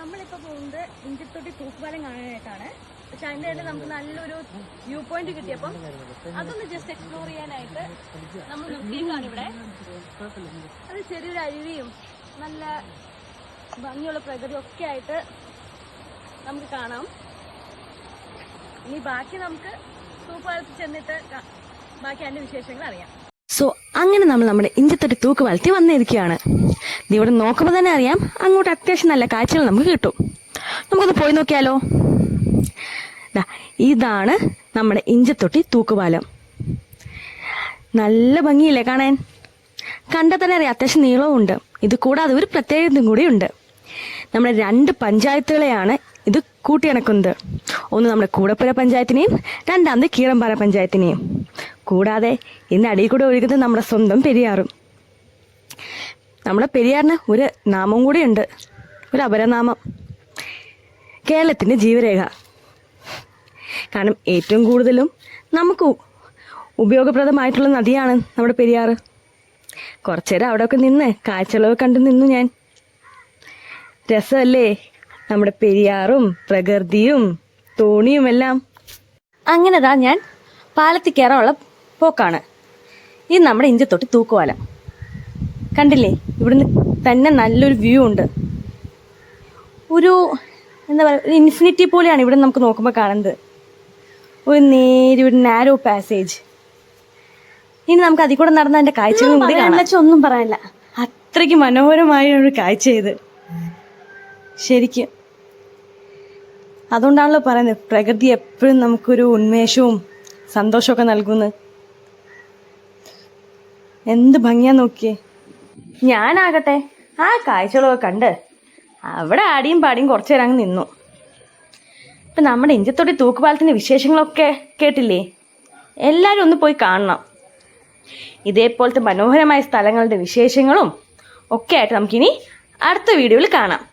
നമ്മളിപ്പോ പോകുന്നത് ഇഞ്ചിത്തൊട്ടി തൂക്കുപാലം കാണാനായിട്ടാണ്. പക്ഷെ അതിന്റെ ഇടയിൽ നമുക്ക് നല്ലൊരു വ്യൂ പോയിന്റ് കിട്ടിയപ്പം അതൊന്ന് ജസ്റ്റ് എക്സ്പ്ലോർ ചെയ്യാനായിട്ട് നമ്മൾ നിർത്തിയേക്കാണ് ഇവിടെ. അത് ചെറിയൊരു അരുവിയും നല്ല ഭംഗിയുള്ള പ്രകൃതി ഒക്കെ ആയിട്ട് നമുക്ക് കാണാം. ഇനി ബാക്കി നമുക്ക് തൂക്കുപാലത്തിൽ ചെന്നിട്ട് ബാക്കി അതിന്റെ വിശേഷങ്ങൾ അറിയാം. സോ അങ്ങനെ നമ്മൾ നമ്മുടെ ഇഞ്ചത്തൊരു തൂക്ക് വളർത്തി വന്നിരിക്കുകയാണ് ഇവിടെ നോക്കുമ്പോൾ തന്നെ അറിയാം അങ്ങോട്ട് അത്യാവശ്യം നല്ല കാഴ്ചകൾ നമുക്ക് കിട്ടും. നമുക്കൊന്ന് പോയി നോക്കിയാലോ? ഇതാണ് നമ്മുടെ ഇഞ്ചത്തൊട്ടി തൂക്കുപാലം. നല്ല ഭംഗിയില്ലേ കാണാൻ? കണ്ടാൽ തന്നെ അറിയാം അത്യാവശ്യം നീളവും ഉണ്ട്. ഇത് കൂടാതെ ഒരു പ്രത്യേകതയും കൂടിയുണ്ട് നമ്മുടെ രണ്ട് പഞ്ചായത്തുകളെയാണ് ഇത് കൂട്ടിയിണക്കുന്നത്. ഒന്ന് നമ്മുടെ കൂടപ്പുര പഞ്ചായത്തിനെയും രണ്ടാമത് കീറമ്പാറ പഞ്ചായത്തിനെയും. കൂടാതെ ഇന്ന് അടിയിൽ കൂടെ ഒഴുകുന്നത് നമ്മുടെ സ്വന്തം പെരിയാറും. നമ്മുടെ പെരിയാറിന് ഒരു നാമം കൂടിയുണ്ട് ഒരു അപരനാമം. കേരളത്തിന്റെ ജീവരേഖ. കാരണം ഏറ്റവും കൂടുതലും നമുക്ക് ഉപയോഗപ്രദമായിട്ടുള്ള നദിയാണ് നമ്മുടെ പെരിയാറ്. കുറച്ചേരം അവിടെയൊക്കെ നിന്ന് കാഴ്ചകളൊക്കെ കണ്ടു നിന്നു ഞാൻ. രസമല്ലേ? നമ്മുടെ പെരിയാറും പ്രകൃതിയും തോണിയും എല്ലാം ഞാൻ പാലത്തിൽ കയറാനുള്ള പോക്കാണ്. ഇത് നമ്മുടെ ഇഞ്ചത്തൊട്ടി തൂക്കുവാല. കണ്ടില്ലേ? ഇവിടുന്ന് തന്നെ നല്ലൊരു വ്യൂ ഉണ്ട്. ഒരു എന്താ പറയുക ഒരു ഇൻഫിനിറ്റി പോലെയാണ് ഇവിടെ നമുക്ക് നോക്കുമ്പോൾ കാണുന്നത്. ഒരു നേരി ഒരു നാരോ പാസേജ് ഇനി നമുക്ക് അതിൽ കൂടെ നടന്ന അതിന്റെ കാഴ്ചകളും കൂടി കാണാം. വെച്ചാൽ ഒന്നും പറയാനില്ല. അത്രയ്ക്ക് മനോഹരമായ ഒരു കാഴ്ച ഇത്. ശരിക്കും. അതുകൊണ്ടാണല്ലോ പറയുന്നത് പ്രകൃതി എപ്പോഴും നമുക്കൊരു ഉന്മേഷവും സന്തോഷമൊക്കെ നൽകുന്നത് എന്ത് ഭംഗിയാ നോക്കിയേ. ഞാനാകട്ടെ ആ കാഴ്ചകളൊക്കെ കണ്ട് അവിടെ ആടിയും പാടിയും കുറച്ചു നേരം അങ്ങ് നിന്നു. ഇപ്പം നമ്മുടെ ഇഞ്ചത്തൊടി തൂക്കുപാലത്തിന്റെ വിശേഷങ്ങളൊക്കെ കേട്ടില്ലേ? എല്ലാവരും ഒന്ന് പോയി കാണണം. ഇതേപോലത്തെ മനോഹരമായ സ്ഥലങ്ങളുടെ വിശേഷങ്ങളും ഒക്കെ ആയിട്ട് നമുക്കിനി അടുത്ത വീഡിയോയിൽ കാണാം.